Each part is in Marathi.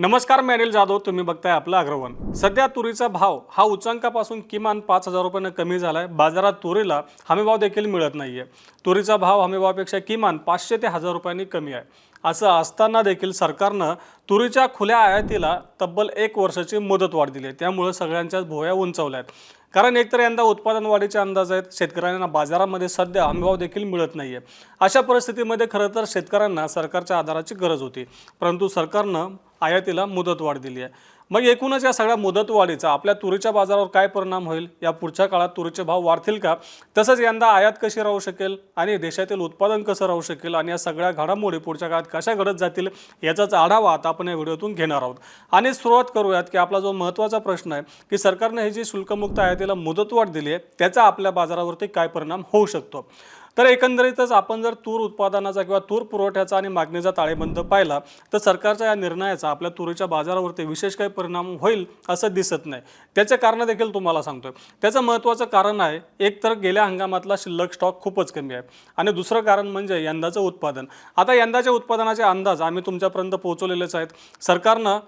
नमस्कार मी अनिल जाधव. तुम्ही बघताय आपलं अग्रवन. सध्या तुरीचा भाव हा उच्चांकापासून किमान पाच हजार रुपयानं कमी झालाय. बाजारात तुरीला हमीभाव देखील मिळत नाही आहे तुरीचा भाव हमीभावापेक्षा किमान पाचशे ते हजार रुपयांनी कमी आहे. असं असताना देखील सरकारनं तुरीच्या खुल्या आयातीला तब्बल एक वर्षाची मुदतवाढ दिली आहे त्यामुळे सगळ्यांच्याच भोया उंचावल्या आहेत. कारण एकतर यंदा उत्पादन वाढीचे अंदाज आहेत शेतकऱ्यांना बाजारामध्ये सध्या हमीभाव देखील मिळत नाही आहे अशा परिस्थितीमध्ये खरं तर शेतकऱ्यांना सरकारच्या आधाराची गरज होती परंतु सरकारनं आयातीला मुदत वाढ दिली आहे. मग एकूणच या सगळ्या मुदतवाढीचा आपल्या तुरीच्या बाजारावर काय परिणाम होईल? या पुढच्या काळात तुरीचे भाव वाढतील का? तसंच यंदा आयात कशी राहू शकेल? आणि देशातील उत्पादन कसं राहू शकेल? आणि या सगळ्या घडामोडी पुढच्या काळात कशा घडत जातील? याचाच आढावा आता आपण या व्हिडिओतून घेणार आहोत. आणि सुरुवात करूयात की आपला जो महत्त्वाचा प्रश्न आहे की सरकारने ही जी शुल्कमुक्त आयातीला मुदतवाढ दिली आहे त्याचा आपल्या बाजारावरती काय परिणाम होऊ शकतो? तर एकंदरीतच आपण जर तूर उत्पादनाचा किंवा तूर पुरवठ्याचा आणि मागणीचा ताळेबंद पाहिला तर सरकारच्या या निर्णयाचा आपल्या तुरीच्या बाजारावरती विशेष काही परिणाम होईल असं दिसत नाही. त्याचे कारण देखील तुम्हाला सांगतोय. त्याचं महत्त्वाचं कारण आहे एक तर गेल्या हंगामातला शिल्लक स्टॉक खूपच कमी आहे. आणि दुसरं कारण म्हणजे यंदाचं उत्पादन. आता यंदाच्या उत्पादनाचे अंदाज आम्ही तुमच्यापर्यंत पोहोचवलेलेच आहेत. सरकारनं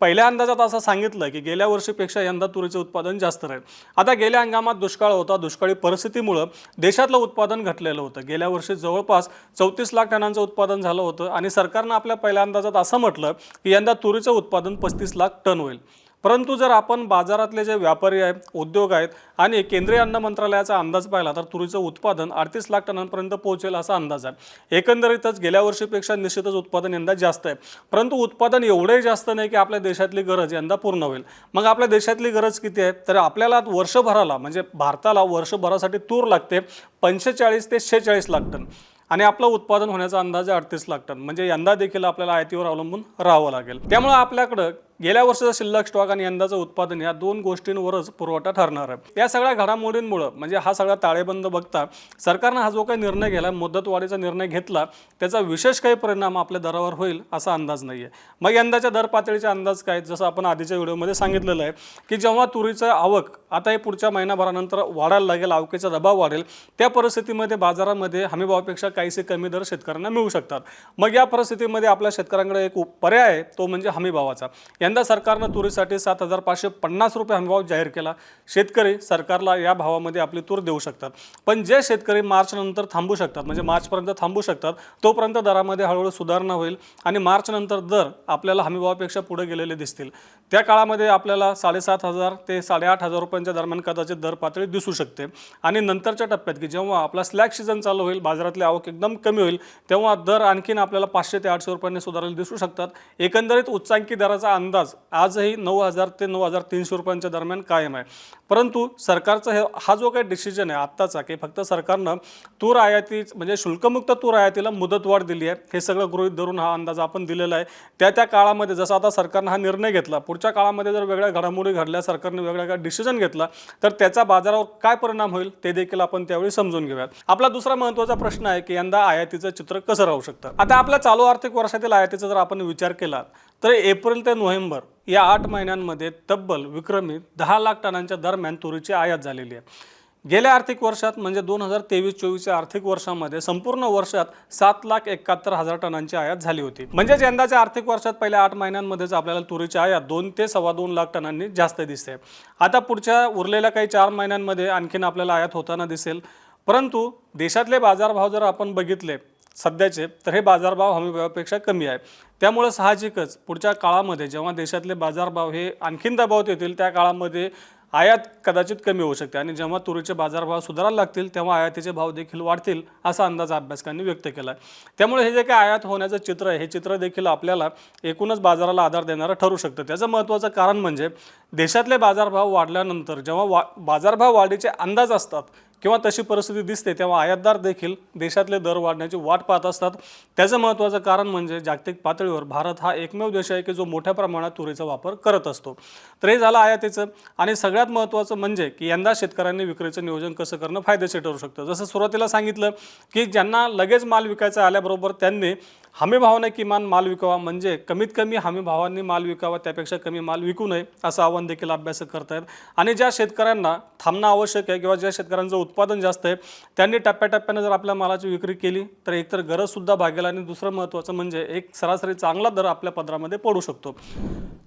पहिल्या अंदाजात असं सांगितलं की गेल्या वर्षीपेक्षा यंदा तुरीचं उत्पादन जास्त राहील. आता गेल्या हंगामात दुष्काळ होता. दुष्काळी परिस्थितीमुळं देशातलं उत्पादन घटलेलं होतं. गेल्या वर्षी जवळपास चौतीस लाख टनांचं उत्पादन झालं होतं आणि सरकारनं आपल्या पहिल्या अंदाजात असं म्हटलं की यंदा तुरीचं उत्पादन पस्तीस लाख टन होईल. परंतु जर आपण बाजारातले जे व्यापारी आहेत उद्योग आहेत आणि केंद्रीय अन्न मंत्रालयाचा अंदाज पाहिला तर तुरीचं उत्पादन अडतीस लाख टनांपर्यंत पोहोचेल असा अंदाज आहे. एकंदरीतच गेल्या वर्षीपेक्षा निश्चितच उत्पादन यंदा जास्त आहे. परंतु उत्पादन एवढंही जास्त नाही की आपल्या देशातली गरज यंदा पूर्ण होईल. मग आपल्या देशातली गरज किती आहे? तर आपल्याला वर्षभराला म्हणजे भारताला वर्षभरासाठी तूर लागते पंचेचाळीस ते शेहेचाळीस लाख टन. आणि आपलं उत्पादन होण्याचा अंदाज आहे अडतीस लाख टन. म्हणजे यंदा देखील आपल्याला आयतीवर अवलंबून राहावं लागेल. त्यामुळे आपल्याकडं गेल्या वर्षाचा शिल्लक स्टॉक आणि यंदाचं उत्पादन या दोन गोष्टींवरच पुरवठा ठरणार आहे. या सगळ्या घडामोडींमुळं म्हणजे हा सगळा ताळेबंद बघता सरकारनं हा जो काही निर्णय घ्याला मुदतवाढीचा निर्णय घेतला त्याचा विशेष काही परिणाम आपल्या दरावर होईल असा अंदाज नाही आहे मग यंदाच्या दर पातळीचा अंदाज काय? जसं आपण आधीच्या व्हिडिओमध्ये सांगितलेलं आहे की जेव्हा तुरीचं आवक आता हे पुढच्या महिनाभरानंतर वाढायला लागेल आवकेचा दबाव वाढेल त्या परिस्थितीमध्ये बाजारामध्ये हमीभावापेक्षा काहीसे कमी दर शेतकऱ्यांना मिळू शकतात. मग या परिस्थितीमध्ये आपल्या शेतकऱ्यांकडे एक उप- पर्याय आहे तो म्हणजे हमीभावाचा. यंदा सरकारनं तुरीसाठी सात हजार पाचशे पन्नास रुपये हमीभाव जाहीर केला. शेतकरी सरकारला या भावामध्ये आपली तूर देऊ शकतात. पण जे शेतकरी मार्चनंतर थांबू शकतात म्हणजे मार्चपर्यंत थांबू शकतात तोपर्यंत दरामध्ये हळूहळू सुधारणा होईल आणि मार्च नंतर दर आपल्याला हमीभावापेक्षा पुढे गेलेले दिसतील. त्या काळामध्ये आपल्याला साडेसात हजार ते साडेआठ हजार रुपयांच्या दरम्यान कदाचित दर पातळी दिसू शकते. आणि नंतरच्या टप्प्यात की जेव्हा आपला स्लॅग सीझन चालू होईल बाजारातली आवक एकदम कमी होईल तेव्हा दर आणखीन आपल्याला पाचशे ते आठशे रुपयांनी सुधारले दिसू शकतात. एकंदरीत उच्चांकी दराचा अंदाज आजही नऊ हजार ते नऊ हजार तीनशे रुपयांच्या दरम्यान कायम आहे. परंतु सरकारचा हे हा जो काही डिसिजन आहे आत्ताचा की फक्त सरकारनं तूर आयाती म्हणजे शुल्कमुक्त तूर आयातीला मुदतवाढ दिली आहे हे सगळं गृहित धरून हा अंदाज आपण दिलेला आहे. त्या त्या काळामध्ये जसं आता सरकारनं हा निर्णय घेतला पुढच्या काळामध्ये जर वेगळ्या घडामोडी घडल्या सरकारने वेगळा काय डिसिजन घेतला तर त्याचा बाजारावर काय परिणाम होईल ते देखील आपण त्यावेळी समजून घेऊयात. आपला दुसरा महत्त्वाचा प्रश्न आहे की यंदा आयातीचं चित्र कसं राहू शकतं? आता आपल्या चालू आर्थिक वर्षातील आयातीचा जर आपण विचार केला तर एप्रिल ते नोव्हेंबर या आठ महिन्यांमध्ये तब्बल विक्रमी दहा लाख टनांच्या दरम्यान तुरीची आयात झालेली आहे. गेल्या आर्थिक वर्षात म्हणजे दोन हजार तेवीस चोवीसच्या आर्थिक वर्षामध्ये संपूर्ण वर्षात सात लाख एकाहत्तर हजार टनांची आयात झाली होती. म्हणजेच यंदाच्या आर्थिक वर्षात पहिल्या आठ महिन्यांमध्येच आपल्याला तुरीची आयात दोन ते सव्वा दोन लाख टनांनी जास्त दिसते. आता पुढच्या उरलेल्या काही चार महिन्यांमध्ये आणखीन आपल्याला आयात होताना दिसेल. परंतु देशातले बाजारभाव जर आपण बघितले सध्याचे तर हे बाजारभाव हमीभावापेक्षा कमी आहे. त्यामुळं साहजिकच पुढच्या काळामध्ये जेव्हा देशातले बाजारभाव हे आणखीन दबावत येतील त्या काळामध्ये आयात कदाचित कमी होऊ शकते आणि जेव्हा तुरीचे बाजारभाव सुधारायला लागतील तेव्हा आयातीचे भाव देखील वाढतील असा अंदाज अभ्यासकांनी व्यक्त केला आहे त्यामुळे हे जे काही आयात होण्याचं चित्र आहे हे चित्र देखील आपल्याला एकूणच बाजाराला आधार देणारं ठरू शकतं. त्याचं महत्त्वाचं कारण म्हणजे देशातले बाजारभाव वाढल्यानंतर जेव्हा वा बाजारभाव वाढीचे अंदाज असतात किंवा तशी परिस्थिती दिसते तेव्हा आयातदार देखील देशातले दर वाढण्याची वाट पाहत असतात. त्याचं महत्त्वाचं कारण म्हणजे जागतिक पातळीवर भारत हा एकमेव देश आहे की जो मोठ्या प्रमाणात तुरीचा वापर करत असतो. तर हे झालं आयातीचं आणि सगळ्यात महत्त्वाचं म्हणजे की यंदा शेतकऱ्यांनी विक्रीचं नियोजन कसं करणं फायदेशीर ठरू शकतं. जसं सुरुवातीला सांगितलं की ज्यांना लगेच माल विकायचा आल्याबरोबर त्यांनी हमी भावाने किमान माल विकावा म्हणजे कमीत कमी हमी भावांनी माल विकावा त्यापेक्षा कमी माल विकू नये असं आव्हान देखील अभ्यासक करतायत. आणि ज्या शेतकऱ्यांना थांबणं आवश्यक आहे किंवा ज्या शेतकऱ्यांचं उत्पादन जास्त आहे त्यांनी टप्प्याटप्प्याने जर आपल्या मालाची विक्री केली तर एकतर गरजसुद्धा भागेल आणि दुसरं महत्त्वाचं म्हणजे एक सरासरी चांगला दर आपल्या पदरामध्ये पडू शकतो.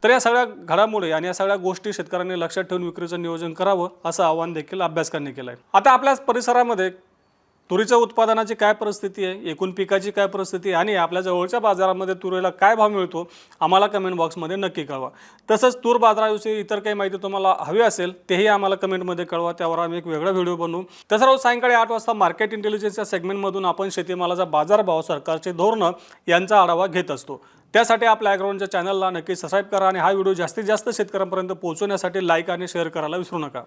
तर या सगळ्या घडामोडी आणि या सगळ्या गोष्टी शेतकऱ्यांनी लक्षात ठेवून विक्रीचं नियोजन करावं असं आवाहन देखील अभ्यासकांनी केलं आहे आता आपल्या परिसरामध्ये तुरीच्या उत्पादनाची काय परिस्थिती आहे? एकूण पिकाची काय परिस्थिती आहे? आणि आपल्या जवळच्या बाजारामध्ये तुरीला काय भाव मिळतो? आम्हाला कमेंट बॉक्समध्ये नक्की कळवा. तसंच तूर बाजाराविषयी इतर काही माहिती तुम्हाला हवी असेल तेही आम्हाला कमेंटमध्ये कळवा. त्यावर आम्ही एक वेगळा व्हिडिओ बनवू. तसं रोज सायंकाळी आठ वाजता मार्केट इंटेलिजन्सच्या सेगमेंटमधून आपण शेतीमालाचा बाजारभाव सरकारचे धोरणं यांचा आढावा घेत असतो. त्यासाठी आपल्या ॲग्राउंडच्या चॅनलला नक्की सबस्क्राईब करा आणि हा व्हिडिओ जास्तीत जास्त शेतकऱ्यांपर्यंत पोहोचवण्यासाठी लाईक आणि शेअर करायला विसरू नका.